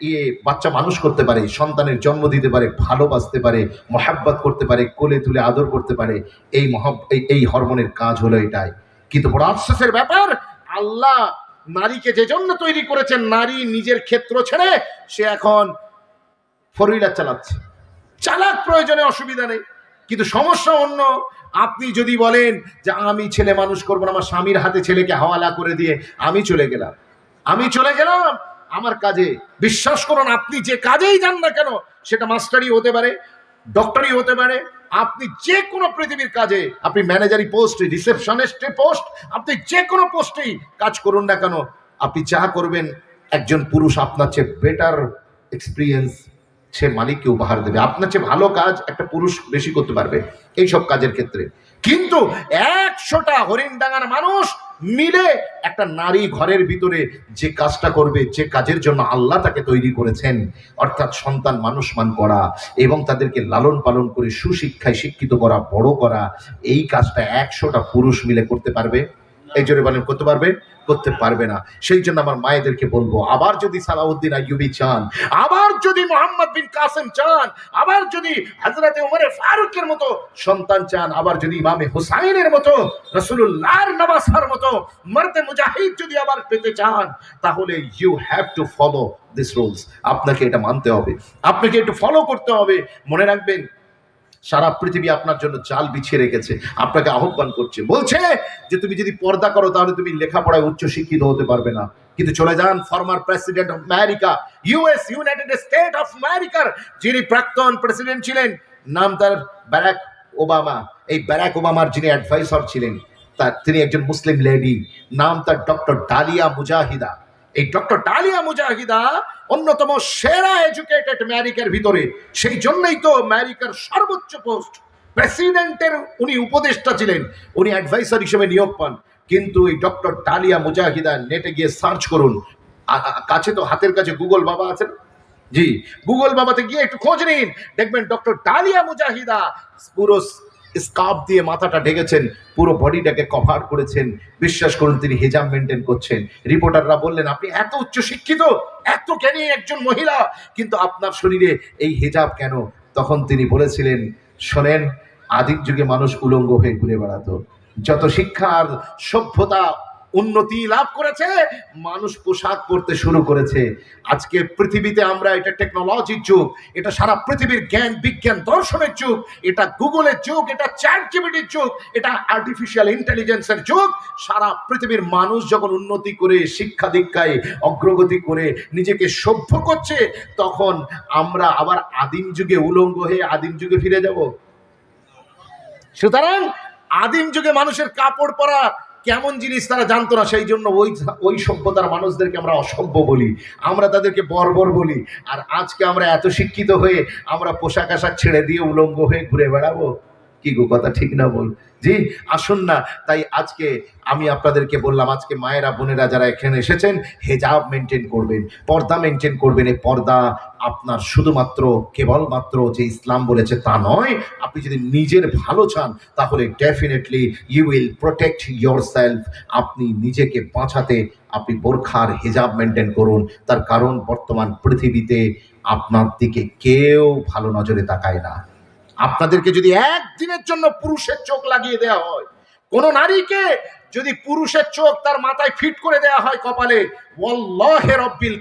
ইয়ে বাচ্চা মানুষ করতে পারে, সন্তানের জন্ম দিতে পারে, ভালোবাসতে পারে, মহাব্বত করতে পারে, কোলে তুলে আদর করতে পারে, এই মহব, এই- হরমোনের কাজ হলো এটাই। কিন্তু বড় আফসোসের ব্যাপার, আল্লাহ নারীকে যে জন্য তৈরি করেছেন, নারী নিজের ক্ষেত্র ছেড়ে সে এখন ফোর হুইলার চালাচ্ছে। চালাক প্রয়োজনে অসুবিধা নেই। কিন্তু সমস্যা অন্য। আপনি যদি বলেন যে, আমি ছেলে মানুষ করব না, আমার স্বামীর হাতে ছেলেকে হাওয়ালা করে দিয়ে আমি চলে গেলাম। আমি চলে গেলাম। আমার কাজে। বিশ্বাস করুন, আপনি যে কাজেই যান না কেন, সেটা মাস্টারই হতে পারে, ডক্টরই হতে পারে। আপনি যে কোনো পৃথিবীর কাজে, আপনি ম্যানেজারি পোস্ট রিসেপশনিস্টের পোস্ট, আপনি যে কোনো পোস্টেই কাজ করুন না কেন, আপনি যা করবেন, একজন পুরুষ আপনার চেয়ে বেটার এক্সপিরিয়েন্স সে মালিককে উপহার দেবে। আপনার চেয়ে ভালো কাজ একটা পুরুষ বেশি করতে পারবে এই সব কাজের ক্ষেত্রে। কিন্তু একশোটা হরিণডাঙ্গার মানুষ মিলে একটা নারী ঘরের ভিতরে যে কাজটা করবে, যে কাজের জন্য আল্লাহ তাকে তৈরি করেছেন, অর্থাৎ সন্তান মানুষমান করা এবং তাদেরকে লালন পালন করে সুশিক্ষায় শিক্ষিত করা, বড় করা, এই কাজটা একশোটা পুরুষ মিলে করতে পারবে। এই বলেন করতে পারবে? করতে পারবে না। সেই জন্য আমার মায়েদেরকে বলব, আবার যদি সালাউদ্দিন আইয়ুবি চান, আবার যদি মোহাম্মদ বিন কাসেম চান, আবার যদি হাজরাতে উমরে ফারুকের মতো সন্তান চান, আবার যদি ইমামে হুসাইনের মতো রসুল্লাহর নবাসার মতো মর্দে মুজাহিদ যদি আবার পেতে চান, তাহলে you have to follow this rules আপনাকে এটা মানতে হবে। আপনাকে একটু ফলো করতে হবে। মনে রাখবেন সারা পৃথিবী আপনার জন্য জাল বিছিয়ে রেখেছে, আপনাকে আহ্বান করছে। বলছে যে তুমি যদি পর্দা করো, তাহলে তুমি লেখাপড়ায় উচ্চ শিক্ষিত হতে পারবে না। কিন্তু চলে যান former president of America US United State of আমেরিকার যিনি প্রাক্তন প্রেসিডেন্ট ছিলেন, নাম তার ব্যারাক ওবামা এই ব্যারাক ওবামার যিনি অ্যাডভাইসর ছিলেন, তার তিনি একজন মুসলিম লেডি নাম তার ডক্টর ডালিয়া মুজাহিদা এই ডক্টর ডালিয়া মুজাহিদা অন্যতম সেরা এডুকেটেড আমেরিকার ভিতরে। সেই জন্যই তো ম্যারিকার সর্বোচ্চ পোস্ট প্রেসিডেন্টের উনি উপদেষ্টা ছিলেন, উনি অ্যাডভাইসার হিসেবে নিয়োগ পান। কিন্তু এই ডক্টর ডালিয়া মুজাহিদা নেটে গিয়ে সার্চ করুন। কাছে তো হাতের কাছে গুগল বাবা আছে না? জি, গুগল বাবাতে গিয়ে একটু খোঁজ নিন। দেখবেন ডক্টর ডালিয়া মুজাহিদা পুরো স্কার্ফ দিয়ে মাথাটা ঢেকেছেন, পুরো বডিটাকে কভার করেছেন। বিশ্বাস করুন, তিনি হেজাব মেনটেন করছেন। রিপোর্টাররা বললেন, আপনি এত উচ্চ শিক্ষিত, এত জ্ঞানী একজন মহিলা, কিন্তু আপনার শরীরে এই হেজাব কেন? তখন তিনি বলেছিলেন, শোনেন আদিক যুগে মানুষ উলঙ্গ হয়ে ঘুরে বেড়াতো। যত শিক্ষা আর সভ্যতা উন্নতি লাভ করেছে, মানুষ পোশাক পরতে শুরু করেছে। আজকে পৃথিবীতে আমরা এটা টেকনোলজির যুগ, এটা সারা পৃথিবীর জ্ঞান, বিজ্ঞান দর্শনের যুগ, এটা গুগলের যুগ, এটা চ্যাট জিপিটির যুগ, এটা আর্টিফিশিয়াল ইন্টেলিজেন্সের যুগ। সারা পৃথিবীর মানুষ যখন উন্নতি করে, শিক্ষা দীক্ষায় অগ্রগতি করে, নিজেকে সভ্য করছে, তখন আমরা আবার আদিম যুগে উলঙ্গ হয়ে আদিম যুগে ফিরে যাব। সুতরাং আদিম যুগে মানুষের কাপড় পরা কেমন জিনিস তারা জানতো না, সেই জন্য ওই ওই সভ্যতার মানুষদেরকে আমরা অসভ্য বলি। আমরা তাদেরকে বর্বর বলি। আর আজকে আমরা এত শিক্ষিত হয়ে আমরা পোশাক আশাক ছেড়ে দিয়ে উলঙ্গ হয়ে ঘুরে বেড়াবো? কি গো কথা, ঠিক না বল? জি, আসুন না। তাই আজকে আমি আপনাদেরকে বললাম, আজকে মায়েরা, বোনেরা যারা এখানে এসেছেন, হেজাব মেনটেন করবেন, পর্দা মেনটেন করবেন। এই পর্দা আপনার শুধুমাত্র, কেবলমাত্র যে ইসলাম বলেছে তা নয়, আপনি যদি নিজের ভালো চান, তাহলে definitely you will protect yourself আপনি নিজেকে বাঁচাতে আপনি বোরখার হেজাব মেনটেন করুন। তার কারণ বর্তমান পৃথিবীতে আপনার দিকে কেউ ভালো নজরে তাকায় না। আপনাদেরকে যদি একদিনের জন্য পুরুষের চোখ লাগিয়ে দেওয়া হয়, কোন নারীকে যদি পুরুষের চোখ তার মাথায় ফিট করে দেওয়া হয় কপালে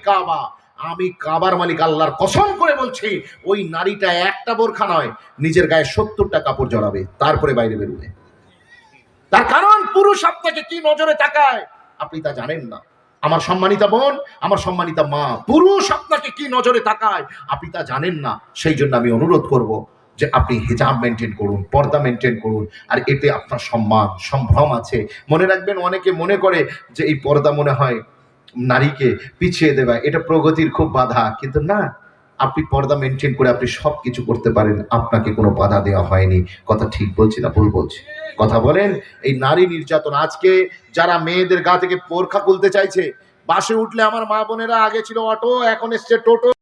কাবা। আমি কাবার মালিক আল্লাহর কসম করে বলছি, ওই নারীটা একটা বোরখা নয়, নিজের গায়ে সত্তরটা কাপড় জড়াবে, তারপরে বাইরে বেরোবে। তার কারণ, পুরুষ আপনাকে কি নজরে তাকায়? আপনি তা জানেন না। আমার সম্মানিতা বোন, আমার সম্মানিতা মা, পুরুষ আপনাকে কি নজরে তাকায়? আপনি তা জানেন না, সেই জন্য আমি অনুরোধ করব যে আপনি হিজাব মেনটেন করুন, পর্দা মেনটেন করুন, আর এতে আপনার সম্মান, সম্ভ্রম আছে। মনে রাখবেন, অনেকে মনে করে যে এই পর্দা মনে হয় নারীকে পিছিয়ে দেওয়া এটা প্রগতির খুব বাধা। কিন্তু না, আপনি পর্দা মেনটেন করে আপনি সব কিছু করতে পারেন, আপনাকে কোনো বাধা দেওয়া হয়নি। কথা ঠিক বলছি না ভুল বলছি? কথা বলেন, এই নারী নির্যাতন আজকে যারা মেয়েদের গা থেকে পোরখা খুলতে চাইছে, বাসে উঠলে আমার মা বোনেরা আগে ছিল অটো, এখন এসছে টোটো।